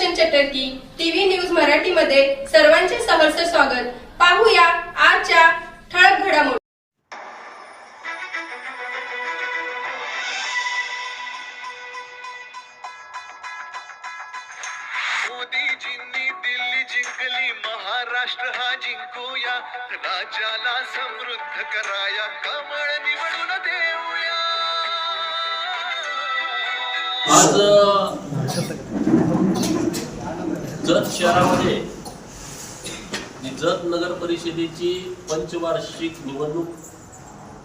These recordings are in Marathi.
सुदर्शन चटर्की टीव्ही न्यूज मराठीमध्ये सर्वांचे सहर्ष स्वागत. पाहूया आजच्या ठळक घडामोडी. मोदीजींनी दिल्ली जिंकली महाराष्ट्र हा जिंकूया. राज्याला समृद्ध कराया कमळ निवडून देऊया. आज जत शहरामध्ये जत नगर परिषदेची पंचवार्षिक निवडणूक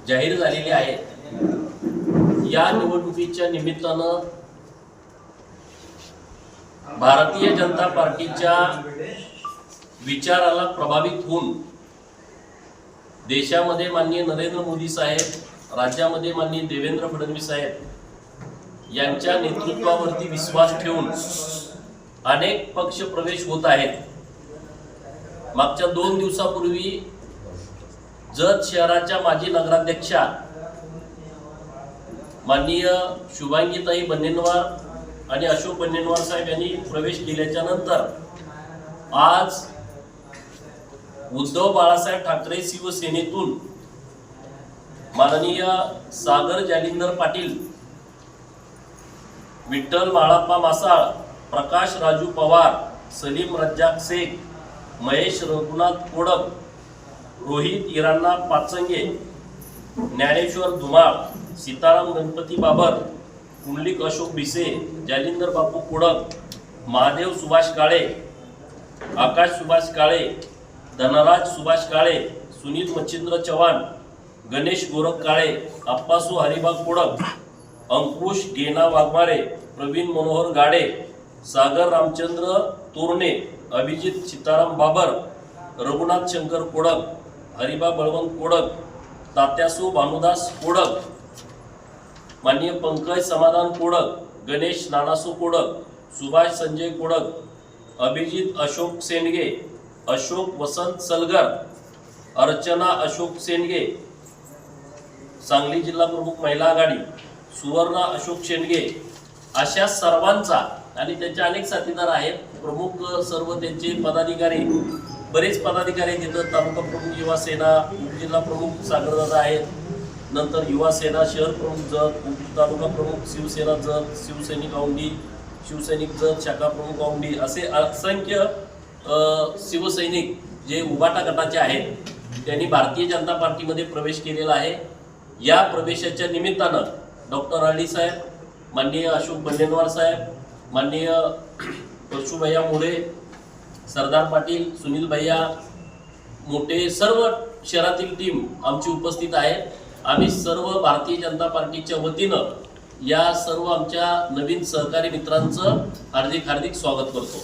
जाहीर झालेली आहे या निवडणुकीच्या निमित्तानं भारतीय जनता पार्टीच्या विचाराला प्रभावित होऊन देशामध्ये माननीय नरेंद्र मोदी साहेब राज्यामध्ये माननीय देवेंद्र फडणवीस साहेब यांच्या नेतृत्वावरती विश्वास ठेवून अनेक पक्ष प्रवेश होत आहेत. मागच्या दोन दिवसापूर्वी जत शहराच्या माजी नगराध्यक्षा माननीय शुभांगीताई बन्नेनवार आणि अशोक बन्नेनवार साहेब यांनी प्रवेश केल्याच्यानंतर आज उद्धव बाळासाहेब ठाकरे शिवसेनेतून माननीय सागर जालिंदर पाटील विठ्ठल बाळाप्पा मासाळ प्रकाश राजू पवार सलीम रज्जाक शेख महेश रघुनाथ कोडक रोहित इराणा पाचंगे ज्ञानेश्वर धुमाळ सीताराम गणपती बाबर कुंडलिक अशोक भिसे जालिंदर बापू कोडक महादेव सुभाष काळे आकाश सुभाष काळे धनराज सुभाष काळे सुनील मच्छिंद्र चव्हाण गणेश गोरख काळे अप्पासू हरिबाग कोडक अंकुश गेना वाघमारे प्रवीण मनोहर गाडे सागर रामचंद्र तोरणे अभिजित सीताराम बाबर रघुनाथ शंकर कोडक हरिबा बळवंत कोडक तात्यासू भानुदास कोडक माननीय पंकज समाधान कोडक गणेश नानासू कोडक सुभाष संजय कोडक अभिजित अशोक सेंडगे अशोक वसंत सलगर अर्चना अशोक सेंडगे सांगली जिल्हा प्रमुख महिला आघाडी सुवर्णा अशोक शेंडगे अशा सर्वांचा आणि त्यांचे अनेक साथीदार आहेत. प्रमुख सर्व त्यांचे पदाधिकारी बरेच पदाधिकारी तिथं तालुका प्रमुख युवा सेना उपजिल्हा प्रमुख सागरदादा आहेत. नंतर युवा सेना शहर प्रमुख जत उप तालुका प्रमुख शिवसेना जत शिवसैनिक औंडी शिवसैनिक जत शाखा प्रमुख औंडी असे असंख्य शिवसैनिक जे उबाटा गटाचे आहेत त्यांनी भारतीय जनता पार्टीमध्ये प्रवेश केलेला आहे. या प्रवेशाच्या निमित्तानं डॉक्टर अळी साहेब माननीय अशोक बंडेनवार साहेब माननीय परशुभैया मोरे सरदार पाटील सुनील भैया मोठे सर्व शहरातील टीम आमची उपस्थित आहे. आम्ही सर्व भारतीय जनता पार्टीच्या वतीनं या सर्व आमच्या नवीन सहकारी मित्रांचं हार्दिक हार्दिक स्वागत करतो.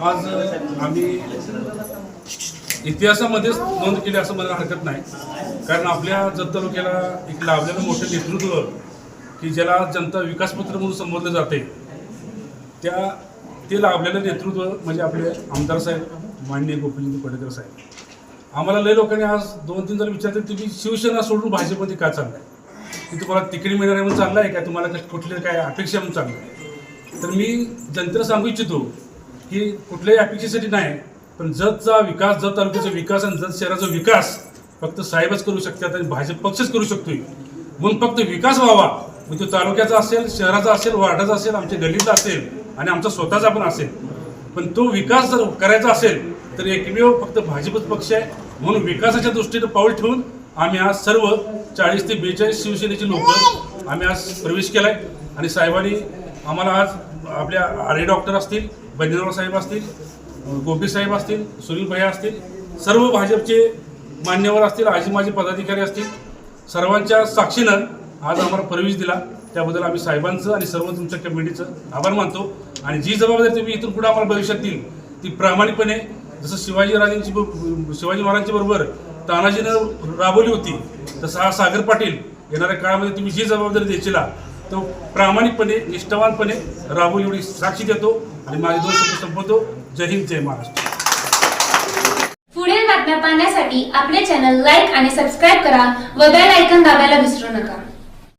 आज आम्ही इतिहासामध्येच नोंद केली असं मला हरकत नाही. कारण आपल्या जत तालुक्याला एक लाभलेलं मोठं नेतृत्व की ज्याला जनता विकासपत्र म्हणून संबोधलं जाते. त्या ते लाभलेलं नेतृत्व म्हणजे आपले आमदार साहेब माननीय गोपीचंद पडेकर साहेब. आम्हाला लय लोकांनी आज दोन तीन जण विचारतात तुम्ही शिवसेना सोडून भाजपमध्ये का चाललाय? की तुम्हाला तिकीट मिळणार आहे म्हणून आहे का? तुम्हाला कश- कुठल्या काय अपेक्षा म्हणून चाललाय तर मी जनतेला सांगू इच्छितो की कुठल्याही अपेक्षेसाठी नाही पण जतचा विकास जत तालुक्याचा विकास आणि जत शहराचा विकास फक्त साहेबच करू शकतात आणि भाजप पक्षच करू शकतोय. म्हणून फक्त विकास व्हावा. मग तो तालुक्याचा असेल शहराचा असेल वार्डाचा असेल आमच्या गल्लीचा असेल आणि आमचा स्वतःचा पण असेल. पण तो विकास जर करायचा असेल तर एकमेव फक्त भाजपच पक्ष आहे. म्हणून विकासाच्या दृष्टीनं पाऊल ठेवून आम्ही आज सर्व चाळीस ते बेचाळीस शिवसेनेचे लोक आम्ही आज प्रवेश केला आहे आणि साहेबांनी आम्हाला आज आपल्या आरे डॉक्टर असतील बंदेराव साहेब असतील गोपी साहेब असतील सुनील भैया असतील सर्व भाजपचे मान्यवर असतील आजी माझे पदाधिकारी असतील सर्वांच्या साक्षीनं आज आम्हाला प्रवेश दिला. त्याबद्दल आम्ही साहेबांचं आणि सर्व तुमच्या कमिटीचं आभार मानतो. आणि जी जबाबदारी तुम्ही इथून पुढे आम्हाला भविष्यात देईल ती प्रामाणिकपणे जसं शिवाजी राजांची शिवाजी महाराजांच्या बरोबर तानाजीनं राबवली होती. तसं हा सागर पाटील येणाऱ्या काळामध्ये तुम्ही जी जबाबदारी द्यायचीला तो प्रामाणिकपणे निष्ठावानपणे राबवली एवढी साक्षी देतो आणि माझे दोन शब्द संपवतो. जय हिंद जय महाराष्ट्र. पुढील बातम्या पाहण्यासाठी आपले चॅनल लाईक आणि सबस्क्राईब करा व बेल ऐकन दाबायला विसरू नका.